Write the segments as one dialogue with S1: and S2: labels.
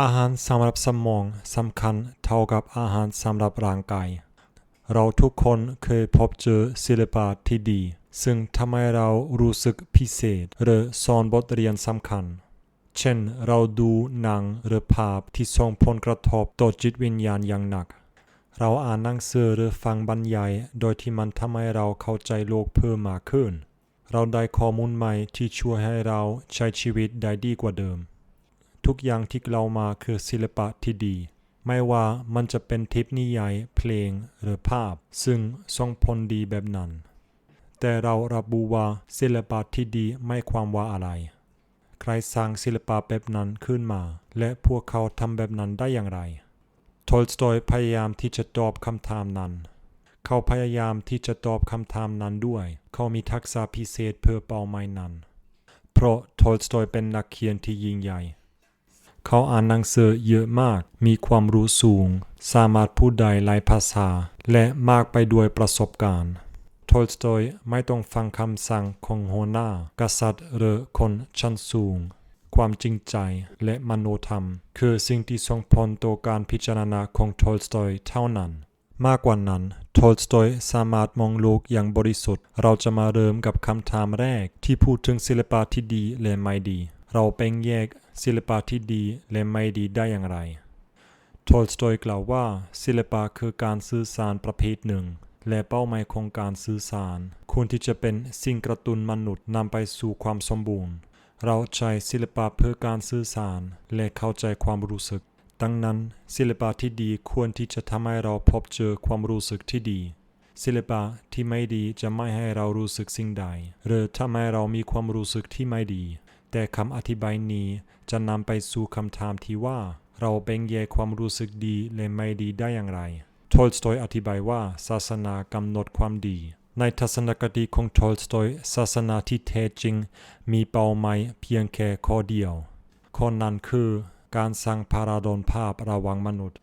S1: อาหารสำหรับสมองสำคัญเท่ากับอาหารสำหรับร่างกาย เราทุกคนเคยพบเจอศิลปะที่ดี ซึ่งทำให้เรารู้สึกพิเศษ หรือสอนบทเรียนสำคัญ เช่น เราดูหนังหรือภาพที่ส่งผลกระทบต่อจิตวิญญาณอย่างหนัก เราอ่านหนังสือหรือฟังบรรยาย โดยที่มันทำให้เราเข้าใจโลกเพิ่มมากขึ้น เราได้ข้อมูลใหม่ที่ช่วยให้เราใช้ชีวิตได้ดีกว่าเดิม ทุกอย่างที่เรามาคือศิลปะที่ดี ไม่ว่ามันจะเป็นเทปนิยายเพลงหรือภาพ ซึ่งส่งผลดีแบบนั้น แต่เราระบุว่าศิลปะที่ดีไม่ความว่าอะไร ใครสร้างศิลปะแบบนั้นขึ้นมา และพวกเขาทำแบบนั้นได้อย่างไรโทลสตอยพยายามที่จะตอบคำถามนั้น เขาพยายามที่จะตอบคำถามนั้นด้วย เขามีทักษะพิเศษเพื่อเป้าหมายนั้น เพราะโทลสตอยเป็นนักเขียนที่ยิ่งใหญ่ เขาอ่านหนังสือเยอะมาก มีความรู้สูง สามารถพูดได้หลายภาษา และมากไปด้วยประสบการณ์โทลสตอยไม่ต้องฟังคำสั่งของหัวหน้ากษัตริย์หรือคนชั้นสูง ความจริงใจและมโนธรรม คือสิ่งที่ส่งผลต่อการพิจารณาของโทลสตอยเท่านั้น มากกว่านั้นโทลสตอยสามารถมองโลกอย่างบริสุทธิ์ เราจะมาเริ่มกับคำถามแรกที่พูดถึงศิลปะที่ดีและไม่ดี เราแบ่งแยกศิลปะที่ดีและไม่ดีได้อย่างไรโทลสตอยกล่าวว่า ศิลปะคือการสื่อสารประเภทหนึ่ง และเป้าหมายของการสื่อสารควรที่จะเป็นสิ่งกระตุ้นมนุษย์นำไปสู่ความสมบูรณ์ เราใช้ศิลปะเพื่อการสื่อสารและเข้าใจความรู้สึก ดังนั้นศิลปะที่ดีควรที่จะทำให้เราพบเจอความรู้สึกที่ดี ศิลปะที่ไม่ดีจะไม่ให้เรารู้สึกสิ่งใด หรือทำให้เรามีความรู้สึกที่ไม่ดี แต่คำอธิบายนี้จะนำไปสู่คำถามที่ว่า เราแบ่งแยกความรู้สึกดีและไม่ดีได้อย่างไร โทลสตอยอธิบายว่าศาสนากำหนดความดี ในทัศนคติของโทลสตอยศาสนาที่แท้จริง มีเป้าหมายเพียงแค่ข้อเดียวข้อนั้นคือการสร้างพาราดอนภาพระหว่างมนุษย์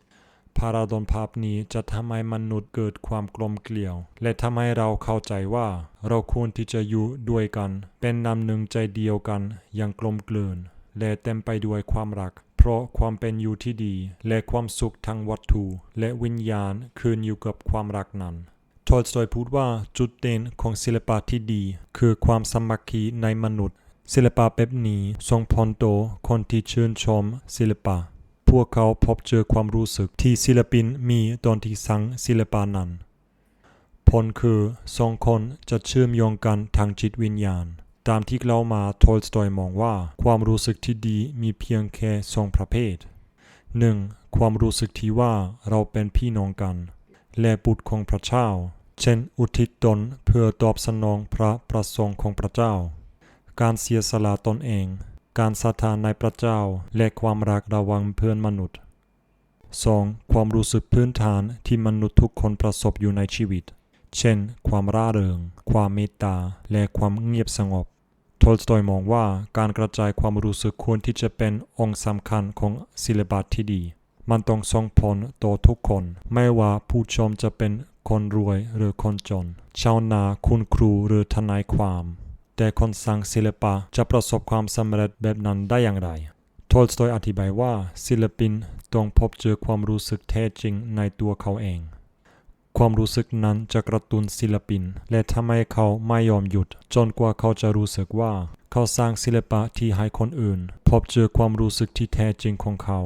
S1: พาราดอนภาพนี้จะทำให้มนุษย์เกิดความกลมเกลียว และทำให้เราเข้าใจว่า เราควรที่จะอยู่ด้วยกัน เป็นน้ำหนึ่งใจเดียวกันอย่างกลมกลืน และเต็มไปด้วยความรัก เพราะความเป็นอยู่ที่ดี และความสุขทางวัตถุ และวิญญาณคืนอยู่กับความรักนั้นโทลสตอยพูดว่าจุดเด่นของศิลปะที่ดี คือความสมัคคีในมนุษย์ ศิลปะแบบนี้ส่งผลต่อคนที่ชื่นชมศิลปะ วกเขาพบเจอความรู้สึกที่ศิลปินมีตอนที่สร้างศิลปะนั้น ผลคือสองคนจะเชื่อมโยงกันทางจิตวิญญาณ ตามที่เรามาโทลสตอยมองว่าความรู้สึกที่ดีมีเพียงแค่สองประเภท 1. ความรู้สึกที่ว่าเราเป็นพี่น้องกัน และบุตรของพระเจ้า เช่นอุทิศตนเพื่อตอบสนองพระประสงค์ของพระเจ้า การเสียสละตนเอง การศรัทธาในพระเจ้าและความรักระว่างเพื่อนมนุษย์ 2. ความรู้สึกพื้นฐานที่มนุษย์ทุกคนประสบอยู่ในชีวิต เช่น ความร่าเริง ความเมตตา และความเงียบสงบ โทลสตอยมองว่าการกระจายความรู้สึกควรที่จะเป็นองค์สำคัญของศิลปะที่ดี มันต้องส่งผลต่อทุกคน ไม่ว่าผู้ชมจะเป็นคนรวยหรือคนจน ชาวนาคุณครูหรือทนายความ แต่คนสร้างศิลปะจะประสบความสำเร็จแบบนั้นได้อย่างไร โทลสตอยอธิบายว่าศิลปินต้องพบเจอความรู้สึกแท้จริงในตัวเขาเอง ความรู้สึกนั้นจะกระตุ้นศิลปิน และทำให้เขาไม่ยอมหยุด จนกว่าเขาจะรู้สึกว่า เขาสร้างศิลปะที่ให้คนอื่น พบเจอความรู้สึกที่แท้จริงของเขา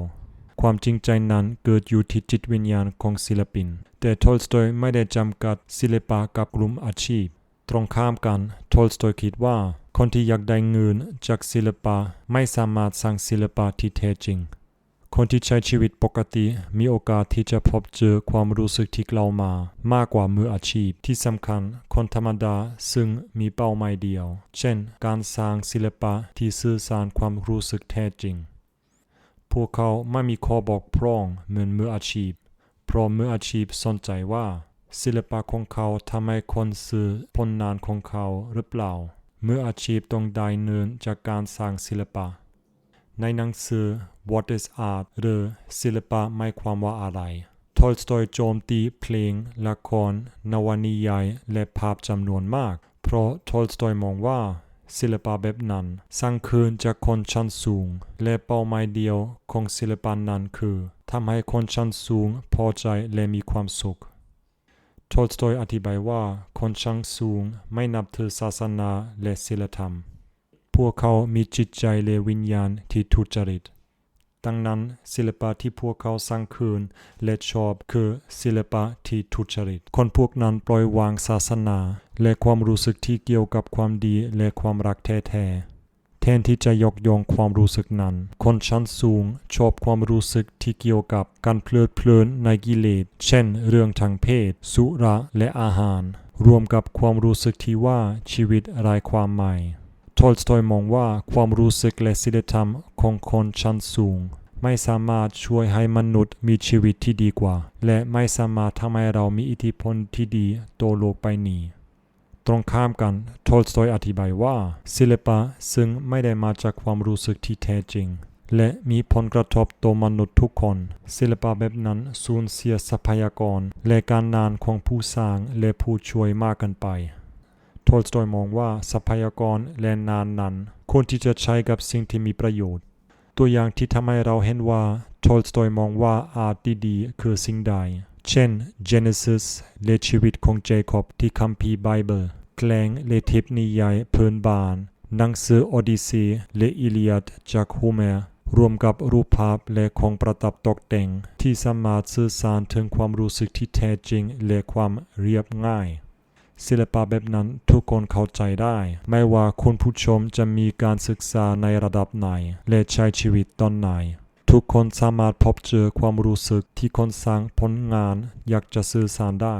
S1: ความจริงใจนั้นเกิดอยู่ที่จิตวิญญาณของศิลปิน แต่โทลสตอยไม่ได้จำกัดศิลปะกับกลุ่มอาชีพ ตรงข้ามกันโทลสตอยคิดว่า คนที่อยากได้เงินจากศิลปะไม่สามารถสร้างศิลปะที่แท้จริง คนที่ใช้ชีวิตปกติมีโอกาสที่จะพบเจอความรู้สึกที่กล่าวมา มากกว่ามืออาชีพที่สำคัญ คนธรรมดาซึ่งมีเป้าหมายเดียว เช่น การสร้างศิลปะที่สื่อสารความรู้สึกแท้จริง พวกเขาไม่มีข้อบอกพร่องเหมือนมืออาชีพ เพราะมืออาชีพสนใจว่า ศิลปะของเขาทำให้คนซื้อผลงานของเขาหรือเปล่า เมื่ออาชีพต้องได้เงินจากการสร้างศิลปะ ในหนังสือ What is Art หรือศิลปะไม่ความว่าอะไรโทลสตอยโจมตีเพลง ละคร นวนิยาย และภาพจำนวนมาก เพราะโทลสตอยมองว่า ศิลปะแบบนั้น สร้างคืนจากคนชั้นสูง และเป้าหมายเดียวของศิลปะนั้นคือทำให้คนชั้นสูงพอใจและมีความสุข โทลสโตยอธิบายว่าคนชั้นสูงไม่นับถือศาสนาและศีลธรรม พวกเขามีจิตใจและวิญญาณที่ทุจริต ดังนั้นศิลปะที่พวกเขาสร้างคืนและชอบคือศิลปะที่ทุจริต คนพวกนั้นปล่อยวางศาสนา และความรู้สึกที่เกี่ยวกับความดีและความรักแท้ๆ ทนที่จะยกย่องความรู้สึกนั้น คนชั้นสูงชอบความรู้สึกที่เกี่ยวกับการเพลิดเพลินในกิเลส เช่น เรื่องทางเพศ สุราและอาหาร รวมกับความรู้สึกที่ว่าชีวิตไร้ความหมายโทลสโตยมองว่าความรู้สึกและศีลธรรมของคนชั้นสูง ไม่สามารถช่วยให้มนุษย์มีชีวิตที่ดีกว่า และไม่สามารถทำให้เรามีอิทธิพลที่ดีต่อโลกใบนี้ ตรงข้ามกันโทลสโตยอธิบายว่า ศิลปะซึ่งไม่ได้มาจากความรู้สึกที่แท้จริง และมีผลกระทบต่อมนุษย์ทุกคน ศิลปะแบบนั้นสูญเสียทรัพยากร และการนานของผู้สร้างและผู้ช่วยมากกันไปโทลสโตยมองว่าทรัพยากรและนานนั้นควรที่จะใช้กับสิ่งที่มีประโยชน์ ตัวอย่างที่ทำให้เราเห็นว่าโทลสโตยมองว่าอาร์ตดีๆคือสิ่งใดเช่น Genesis และชีวิตของเจคอบที่คัมภีร์ไบเบิล แกลงแลเทพนิยายเพื้นบ้านหนังสือโอดิซีและอิลียัดจากโฮเมอร์รวมกับรูปภาพและของประดับตกแต่ง ที่สามารถสื่อสารถึงความรู้สึกที่แท้จริงและความเรียบง่าย ศิลปะแบบนั้นทุกคนเข้าใจได้ ไม่ว่าคุณผู้ชมจะมีการศึกษาในระดับไหน และใช้ชีวิตตอนไหน ทุกคนสามารถพบเจอความรู้สึกที่คนสร้างผลงานอยากจะสื่อสารได้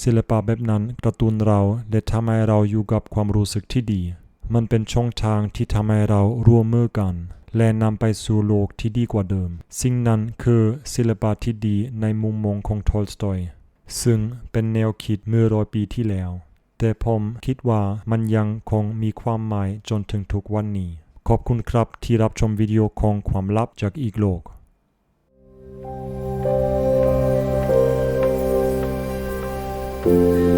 S1: ศิลปะแบบนั้นกระตุ้นเราและทำให้เราอยู่กับความรู้สึกที่ดี มันเป็นช่องทางที่ทำให้เราร่วมมือกัน และนำไปสู่โลกที่ดีกว่าเดิม สิ่งนั้นคือศิลปะที่ดีในมุมมองของโทลสโตยซึ่งเป็นแนวคิดเมื่อร้อยปีที่แล้ว แต่ผมคิดว่ามันยังคงมีความหมายจนถึงทุกวันนี้ ขอบคุณครับที่รับชมวิดีโอของความลับจากอีกโลก
S2: Thank you.